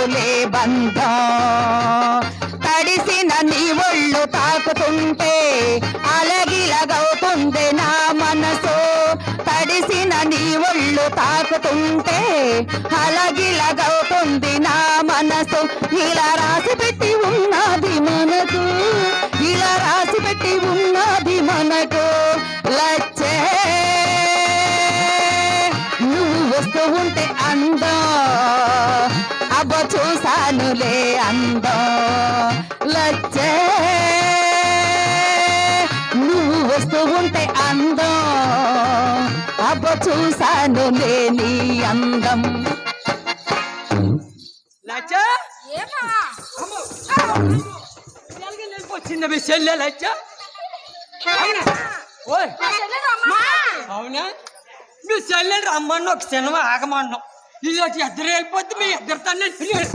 మనకులే బంధం. తడిసిన నీ ఒళ్ళు తాకుతుంటే అలగిలగవుతుంది నా మనసు. తడిసిన నీ ఒళ్ళు తాకుతుంటే అలగిలగవుతుంది నా మనసు. ఇలా రాసి పెట్టి ఉన్నది మనకు ఇలా రాసి పెట్టి ఉన్నది మనకు. లచ్చే నువ్వు వస్తూ ఉంటే అందం. అబ్బ చూసానులే అందం. లచ్చే నువ్వు వస్తూ ఉంటే అందం. అబ్బ చూసానులే నీ అందం. లచ్చా? ఏమా? చిన్న మీ చెల్లె లచ్చా? అవునా? ఓయ్. అవునా? మీ చెల్లెలు రమ్మన్న ఒక సినిమా ఆగమన్నాం. ఇది వచ్చి ఇద్దరు వెళ్ళిపోతే మీ ఇద్దరు తల్లి